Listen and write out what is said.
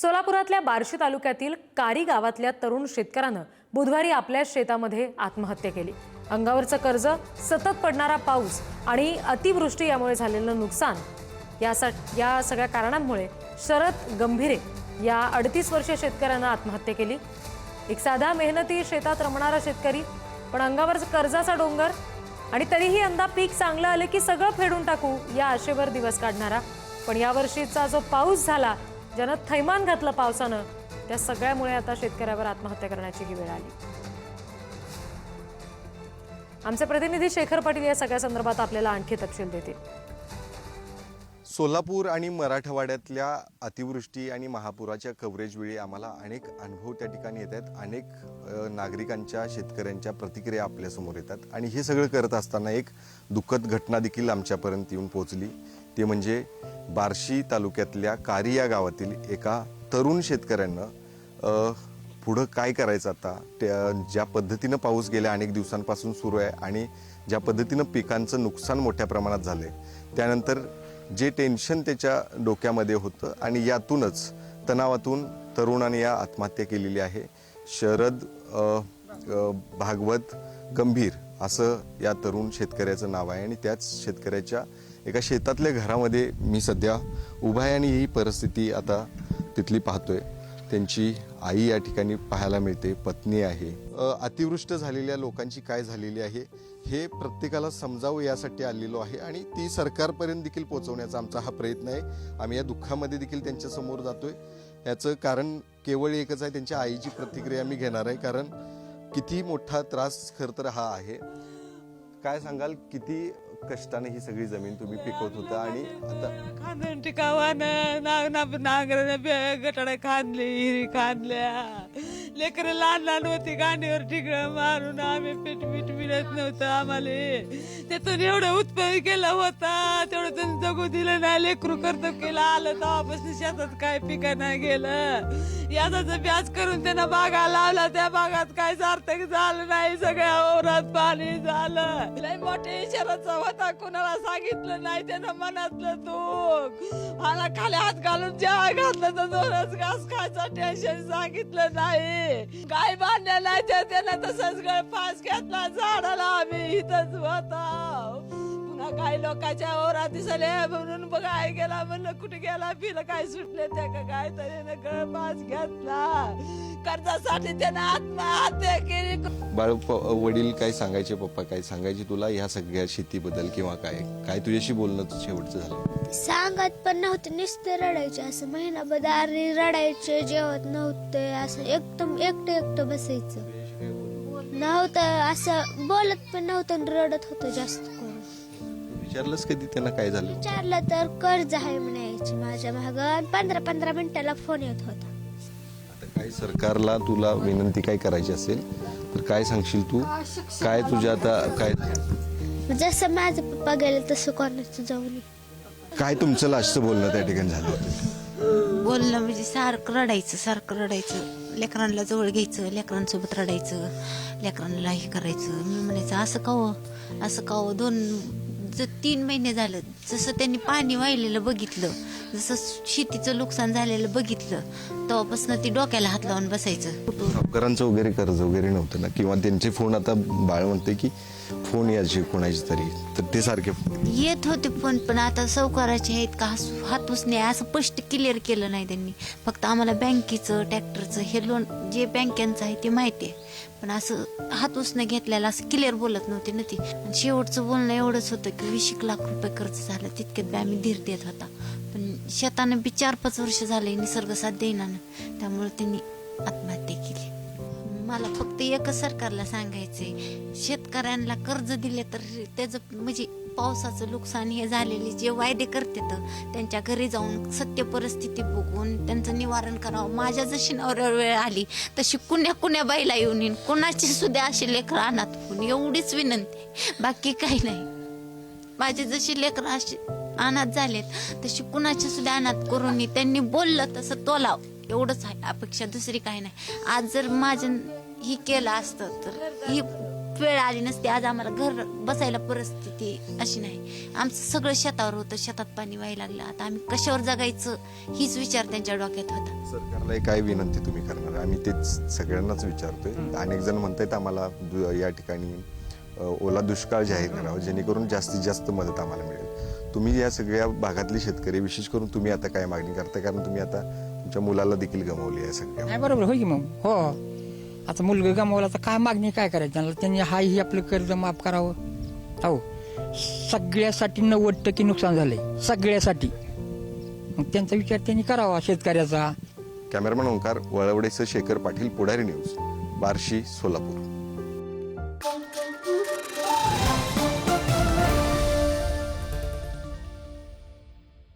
सोलापुरातल्या बार्शी तालुक्यातील कारी गावातल्या तरुण शेतकऱ्यानं बुधवारी आपल्या शेतामध्ये आत्महत्या केली. अंगावरचं कर्ज सतत पडणारा पाऊस आणि अतिवृष्टी यामुळे झालेलं नुकसान यासाठी या सगळ्या कारणांमुळे शरद गंभीरे या अडतीस वर्षीय शेतकऱ्यानं आत्महत्या केली. एक साधा मेहनती शेतात रमणारा शेतकरी पण अंगावर कर्जाचा डोंगर आणि तरीही यंदा पीक चांगलं आलं की सगळं फेडून टाकू या आशेवर दिवस काढणारा. पण यावर्षीचा जो पाऊस झाला ज्यानं थैमान घातलं पावसानं त्या सगळ्यामुळे आता शेतकऱ्यावर आत्महत्या करण्याची ही वेळ आली. आमचे प्रतिनिधी शेखर पाटील या सगळ्या संदर्भात आपल्याला आणखी तपशील देतील. सोलापूर आणि मराठवाड्यातल्या अतिवृष्टी आणि महापुराच्या कव्हरेजवेळी आम्हाला अनेक अनुभव त्या ठिकाणी येत आहेत. अनेक नागरिकांच्या शेतकऱ्यांच्या प्रतिक्रिया आपल्यासमोर येतात. आणि हे सगळं करत असताना एक दुःखद घटना देखील आमच्यापर्यंत येऊन पोहोचली. ते म्हणजे बार्शी तालुक्यातल्या कारी या गावातील एका तरुण शेतकऱ्यानं पुढं काय करायचं आता? त्या ज्या पद्धतीनं पाऊस गेल्या अनेक दिवसांपासून सुरू आहे आणि ज्या पद्धतीनं पिकांचं नुकसान मोठ्या प्रमाणात झालं आहे त्यानंतर जे टेन्शन त्याच्या डोक्यामध्ये होतं आणि यातूनच तणावातून तरुणाने या आत्महत्या केलेली आहे. शरद भागवत गंभीर असं या तरुण शेतकऱ्याचं नाव आहे आणि त्याच शेतकऱ्याच्या एका शेतातल्या घरामध्ये मी सध्या उभा आहे आणि ही परिस्थिती आता तिथली पाहतोय. त्यांची आई या ठिकाणी पाहायला मिळते पत्नी आहे. अतिवृष्ट झालेल्या लोकांची काय झालेली आहे हे प्रत्येकाला समजावं यासाठी आलेलो आहे आणि ती सरकारपर्यंत देखील पोहोचवण्याचा आमचा हा प्रयत्न आहे. आम्ही या दुःखामध्ये देखील त्यांच्यासमोर जातोय. याचं कारण केवळ एकच आहे त्यांच्या आईची प्रतिक्रिया मी घेणार आहे. कारण किती मोठा त्रास खर तर हा आहे. काय सांगाल किती कष्टाने ही सगळी जमीन तुम्ही पिकवत होता आणि आता खांदून टिकावानं नाग गटाडा खांदले हिरी खांदल्या. लेकरं लहान लहान होती गांडीवर ठिकळं मारून आम्ही पीठ पीठ मिळत नव्हतं आम्हाला. त्यातून एवढं उत्पन्न केलं होता तेवढं त्यांनी जगू दिलं नाही. लेकरू करतो केलं आलं तेव्हापासून शेतात काय पिका नाही गेलं. याचा ब्याज करून त्यानं बागा लावला. त्या बागात काय सार्थक झालं नाही. सगळ्या ओरात पाणी झालं. लय मोठे इशाराचा होता. कुणाला सांगितलं नाही त्यानं मनातलं दुःख. मला खाली हात घालून जेव्हा घातलं तर दोनच घास खायचं टेन्शन सांगितलं नाही. काय बांधल्या नाही त्यानं तसंच गळ पास घेतला. झाडाला आम्ही इथंच होता. काही लोकांच्या ओरात दिसले म्हणून बघाय गेला म्हणलं कुठे गेला पिलं काय सुटले त्या का काय तरी गळपास घेतला. कर्जासाठी त्यानं आत्महत्या केली. बाळ वडील काय सांगायचे पप्पा काय सांगायचे तुला ह्या सगळ्या शेतीबद्दल किंवा काय? काय तुझ्याशी बोलणं शेवटचं झालं? सांगत पण नव्हते नुसते रडायचे. असं महिनाभर रडायचे जेवत नव्हते. असं एकदम एकटं एकटं बसायचं. नव्हतं असं बोलत पण नव्हतं आणि रडत होतं जास्त. करून विचारलंस कधी त्यांना काय झालं विचारलं तर कर्ज आहे म्हणायचे माझ्या माग. पंधरा पंधरा मिनिटाला फोन येत होता. आता काय सरकारला तुला विनंती काय करायची असेल तर काय सांगशील तू? काय तुझ्या आता काय जसं माझं पप्पा गेले तसं कोणाचं जाऊ नये. काय तुमचं लास्टचं बोलणं त्या ठिकाणी झालं होतं? बोलणं म्हणजे सारखं रडायचं सारखं रडायचं. लेकरांना जवळ घ्यायचं लेकरांसोबत रडायचं लेकरांना हे करायचं. मी म्हणायचं असं का हो? असं का हो? दोन ज तीन महिने झालं जसं त्यांनी पाणी वाहिलेलं बघितलं जसं शेतीचं नुकसान झालेलं बघितलं तेव्हापासून ती डोक्याला हात लावून बसायचं. सावकारांचं वगैरे कर्ज वगैरे नव्हतं ना? किंवा त्यांचे फोन आता बाळ म्हणते की फोन यायचे कोणाचे तरी तर ते सारखे येत होते पण पण आता सावकाराचे आहेत का? हास- हातूस नाही असं स्पष्ट क्लिअर केलं नाही त्यांनी. फक्त आम्हाला बँकेचं ट्रॅक्टरचं हे लोन जे बँकेचं आहे ते माहिती आहे. पण असं हात नाही घेतलेलं असं क्लिअर बोलत नव्हती ना ती. आणि शेवटचं बोलणं एवढंच होतं की वीस एक लाख रुपये खर्च झाला. तितक्यात बी आम्ही धीर देत होता. पण शेतानं बी चार पाच वर्ष झाले निसर्ग साथ देईना ना. त्यामुळे त्यांनी आत्महत्या केली. मला फक्त एकच सरकारला सांगायचंय शेतकऱ्यांना कर्ज दिले तर त्याचं म्हणजे पावसाचं नुकसान हे झालेले जे वायदे करतात त्यांच्या घरी जाऊन सत्य परिस्थिती बघून त्यांचं निवारण करावं. माझ्या जशी नवऱ्यावर वेळ आली तशी कुण्या कुण्या बाईला येऊन येईन. कोणाची सुद्धा अशी लेकर अनाथ पण एवढीच विनंती. बाकी काही नाही. माझे जशी लेकरं अशी अनाथ झालेत तशी कुणाची सुद्धा अनाथ करून त्यांनी बोललं तसं तोलाव. एवढंच आहे. अपेक्षा दुसरी काही नाही. आज जर माझं ही केलं असतं तर ही वेळ आली नसती. आज आम्हाला घर बसायला परिस्थिती अशी नाही. आमचं सगळं शेतावर होतं. शेतात पाणी व्हायला लागलं. आता आम्ही कशावर जगायचं हीच विचार त्यांच्या डोक्यात होता. सरकारला काय विनंती तुम्ही करणार. आम्ही तेच सगळ्यांनाच विचारतोय. अनेक जण म्हणतायत आम्हाला दु- या ठिकाणी अ, ओला दुष्काळ जाहीर करावा. जेणेकरून जास्तीत जास्त मदत आम्हाला मिळेल. तुम्ही या सगळ्या भागातले शेतकरी विशेष करून तुम्ही आता काय मागणी करता कारण तुम्ही आता तुमच्या मुलाला देखील गमावली आहे सगळ्या. नाही बरोबर. होय की मग? हो. आता मुलगा गमावला तर काय मागणी काय करायची? त्यांना त्यांनी हा ही आपलं कर्ज माफ करावं. हो सगळ्यासाठी नव्वद टक्के नुकसान झालंय. सगळ्यासाठी. मग त्यांचा विचार त्यांनी करावा शेतकऱ्याचा. कॅमेरामॅन ओंकार वळवडेचं शेखर पाटील पुढारी न्यूज बार्शी सोलापूर.